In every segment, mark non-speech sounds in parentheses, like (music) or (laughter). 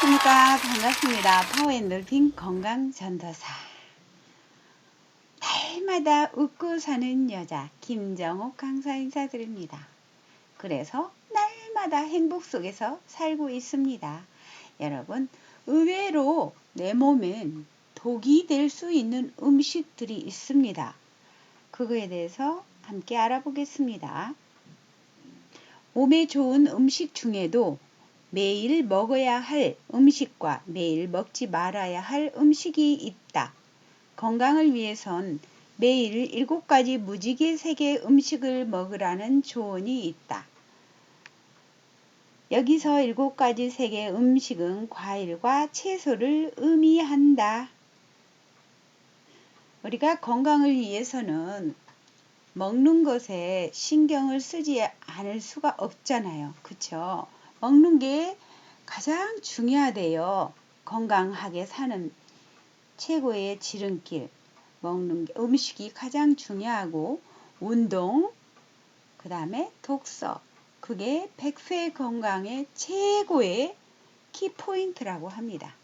안녕하십니까. 반갑습니다. 파워엔돌핀 건강전도사. 날마다 웃고 사는 여자 김정옥 강사 인사드립니다. 그래서 날마다 행복 속에서 살고 있습니다. 여러분 의외로 내 몸엔 독이 될 수 있는 음식들이 있습니다. 그거에 대해서 함께 알아보겠습니다. 몸에 좋은 음식 중에도 매일 먹어야 할 음식과 매일 먹지 말아야 할 음식이 있다. 건강을 위해선 매일 일곱 가지 무지개 세계 음식을 먹으라는 조언이 있다. 여기서 일곱 가지 세계 음식은 과일과 채소를 의미한다. 우리가 건강을 위해서는 먹는 것에 신경을 쓰지 않을 수가 없잖아요. 그쵸? 먹는 게 가장 중요하대요. 건강하게 사는 최고의 지름길. 먹는 게 음식이 가장 중요하고 운동, 그 다음에 독서. 그게 백세 건강의 최고의 키포인트라고 합니다.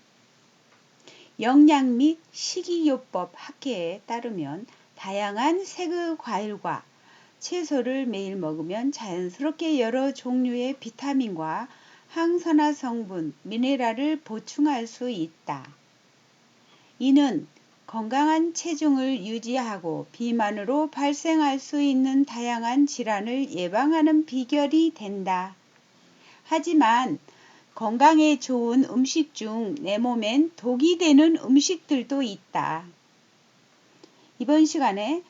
영양 및 식이요법 학회에 따르면 다양한 색의 과일과 채소를 매일 먹으면 자연스럽게 여러 종류의 비타민과 항산화 성분, 미네랄을 보충할 수 있다. 이는 건강한 체중을 유지하고 비만으로 발생할 수 있는 다양한 질환을 예방하는 비결이 된다. 하지만 건강에 좋은 음식 중 내 몸엔 독이 되는 음식들도 있다. 이번 시간에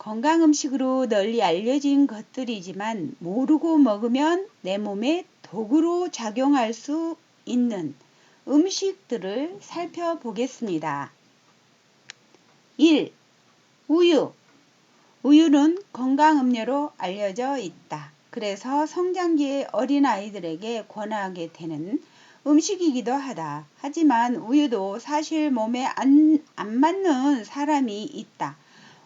건강 음식으로 널리 알려진 것들이지만 모르고 먹으면 내 몸에 독으로 작용할 수 있는 음식들을 살펴보겠습니다. 1. 우유. 우유는 건강 음료로 알려져 있다. 그래서 성장기의 어린아이들에게 권하게 되는 음식이기도 하다. 하지만 우유도 사실 몸에 안, 안 맞는 사람이 있다.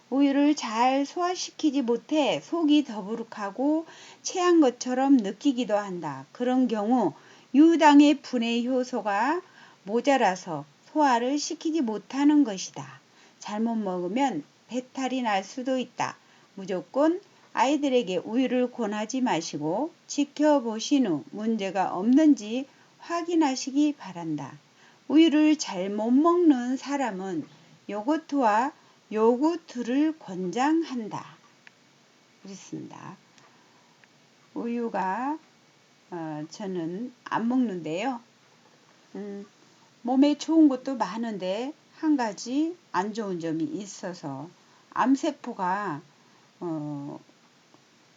우유를 잘 소화시키지 못해 속이 더부룩하고 체한 것처럼 느끼기도 한다. 그런 경우 유당의 분해 효소가 모자라서 소화를 시키지 못하는 것이다. 잘못 먹으면 배탈이 날 수도 있다. 무조건 아이들에게 우유를 권하지 마시고 지켜보신 후 문제가 없는지 확인하시기 바란다. 우유를 잘 못 먹는 사람은 요거트와 요구트를 권장한다. 그렇습니다. 우유가 어, 저는 안 먹는데요. 음, 몸에 좋은 것도 많은데 한 가지 안 좋은 점이 있어서 암세포가 어,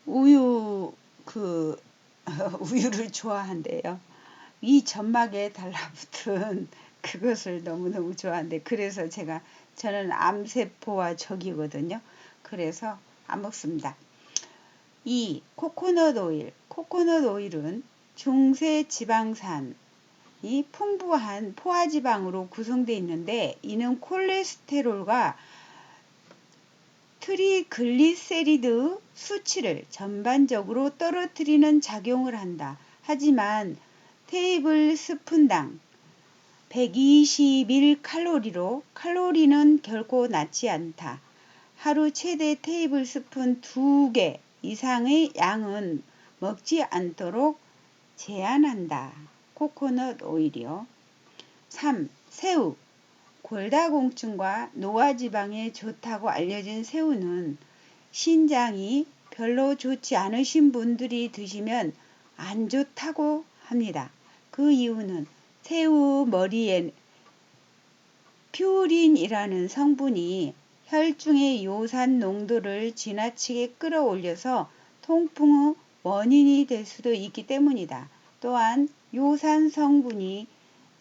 우유 그 (laughs) 우유를 좋아한대요. 이 점막에 달라붙은 그것을 너무너무 좋아한대. 그래서 제가 저는 암세포와 적이거든요. 그래서 안 먹습니다. 2. 코코넛 오일. 코코넛 오일은 중세 지방산이 풍부한 포화지방으로 구성되어 있는데 이는 콜레스테롤과 트리글리세리드 수치를 전반적으로 떨어뜨리는 작용을 한다. 하지만 테이블 스푼당 121 칼로리로 칼로리는 결코 낮지 않다. 하루 최대 테이블 스푼 2개 이상의 양은 먹지 않도록 제한한다. 코코넛 오일이요. 3. 새우. 골다공증과 노화지방에 좋다고 알려진 새우는 신장이 별로 좋지 않으신 분들이 드시면 안 좋다고 합니다. 그 이유는 새우 머리에 퓨린이라는 성분이 혈중의 요산 농도를 지나치게 끌어올려서 통풍의 원인이 될 수도 있기 때문이다. 또한 요산 성분이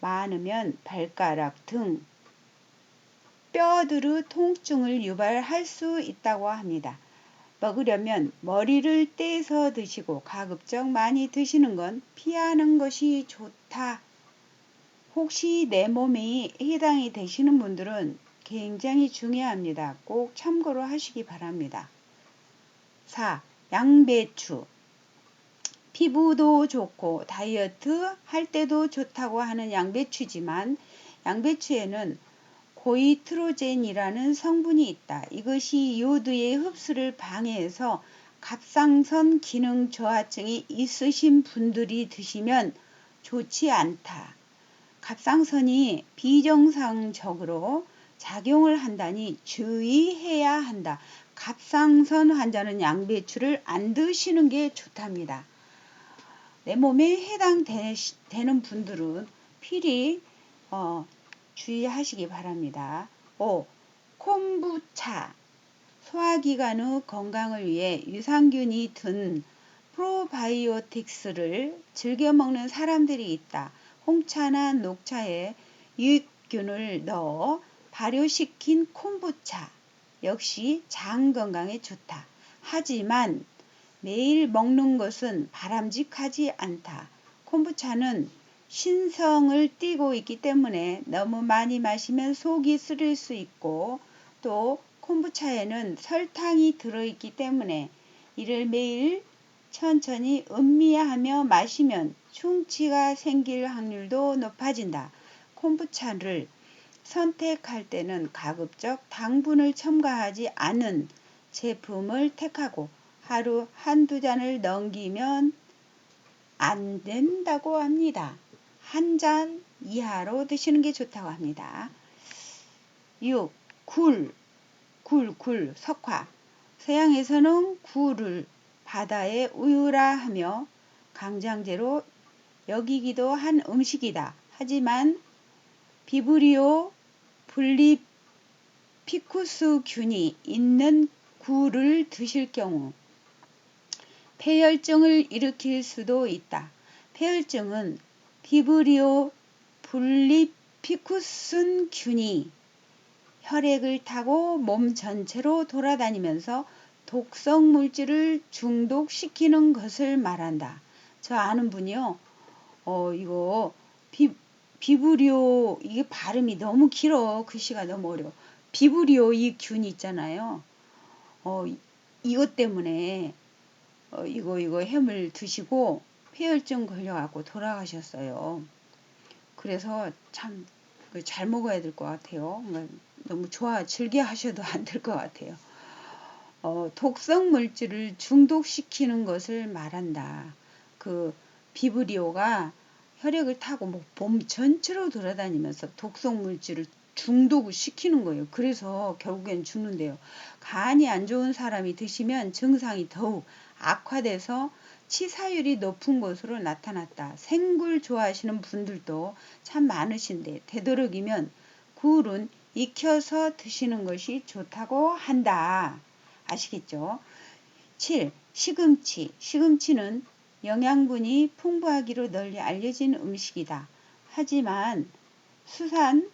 많으면 발가락 등 뼈들의 통증을 유발할 수 있다고 합니다. 먹으려면 머리를 떼서 드시고 가급적 많이 드시는 건 피하는 것이 좋다. 혹시 내 몸이 해당이 되시는 분들은 굉장히 중요합니다. 꼭 참고로 하시기 바랍니다. 4. 양배추 피부도 좋고 다이어트 할 때도 좋다고 하는 양배추지만 양배추에는 고이트로젠이라는 성분이 있다. 이것이 요드의 흡수를 방해해서 갑상선 기능 저하증이 있으신 분들이 드시면 좋지 않다. 갑상선이 비정상적으로 작용을 한다니 주의해야 한다. 갑상선 환자는 양배추를 안 드시는 게 좋답니다. 내 몸에 해당되는 분들은 필히 어, 주의하시기 바랍니다. 5. 콤부차 소화기관 의 건강을 위해 유산균이 든 프로바이오틱스를 즐겨 먹는 사람들이 있다. 홍차나 녹차에 유익균을 넣어 발효시킨 콤부차 역시 장 건강에 좋다. 하지만 매일 먹는 것은 바람직하지 않다. 콤부차는 신성을 띠고 있기 때문에 너무 많이 마시면 속이 쓰릴 수 있고 또 콤부차에는 설탕이 들어있기 때문에 이를 매일 천천히 음미하며 마시면 충치가 생길 확률도 높아진다. 콤부차를 선택할 때는 가급적 당분을 첨가하지 않은 제품을 택하고 하루 한두 잔을 넘기면 안 된다고 합니다. 한 잔 이하로 드시는 게 좋다고 합니다. 6. 굴. 굴, 굴, 석화. 서양에서는 굴을 바다의 우유라 하며 강장제로 여기기도 한 음식이다. 하지만 비브리오 블리피쿠스균이 있는 굴을 드실 경우 폐혈증을 일으킬 수도 있다. 폐혈증은 비브리오 블리피쿠스균이 혈액을 타고 몸 전체로 돌아다니면서 독성 물질을 중독시키는 것을 말한다. 저 아는 분이요. 어, 이거 비, 비브리오 이게 발음이 너무 길어. 글씨가 너무 어려워. 비브리오 이균 있잖아요. 어, 이것 때문에 어, 이거 이거 햄을 드시고 폐혈증 걸려갖고 돌아가셨어요. 그래서 참 잘 먹어야 될 것 같아요. 너무 좋아 즐겨 하셔도 안 될 것 같아요. 어, 독성 물질을 중독시키는 것을 말한다. 그 비브리오가 혈액을 타고 뭐 몸 전체로 돌아다니면서 독성 물질을 중독을 시키는 거예요. 그래서 결국엔 죽는데요. 간이 안 좋은 사람이 드시면 증상이 더욱 악화돼서 치사율이 높은 것으로 나타났다. 생굴 좋아하시는 분들도 참 많으신데 되도록이면 굴은 익혀서 드시는 것이 좋다고 한다. 아시겠죠? 7. 시금치. 시금치는 영양분이 풍부하기로 널리 알려진 음식이다. 하지만 수산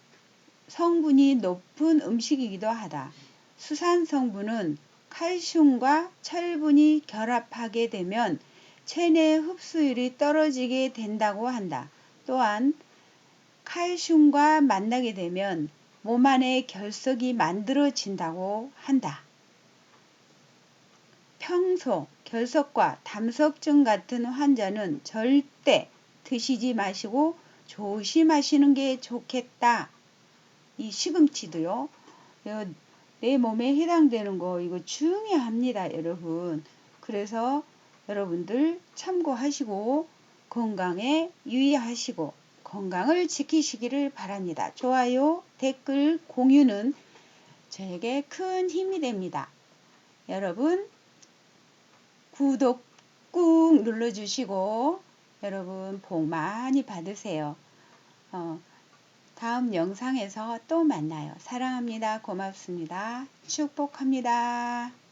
성분이 높은 음식이기도 하다. 수산 성분은 칼슘과 철분이 결합하게 되면 체내 흡수율이 떨어지게 된다고 한다. 또한 칼슘과 만나게 되면 몸 안에 결석이 만들어진다고 한다. 평소 결석과 담석증 같은 환자는 절대 드시지 마시고 조심하시는 게 좋겠다. 이 시금치도요. 내 몸에 해당되는 거 이거 중요합니다, 여러분. 그래서 여러분들 참고하시고 건강에 유의하시고 건강을 지키시기를 바랍니다. 좋아요, 댓글, 공유는 저에게 큰 힘이 됩니다. 여러분, 구독 꾹 눌러주시고, 여러분, 복 많이 받으세요. 어, 다음 영상에서 또 만나요. 사랑합니다. 고맙습니다. 축복합니다.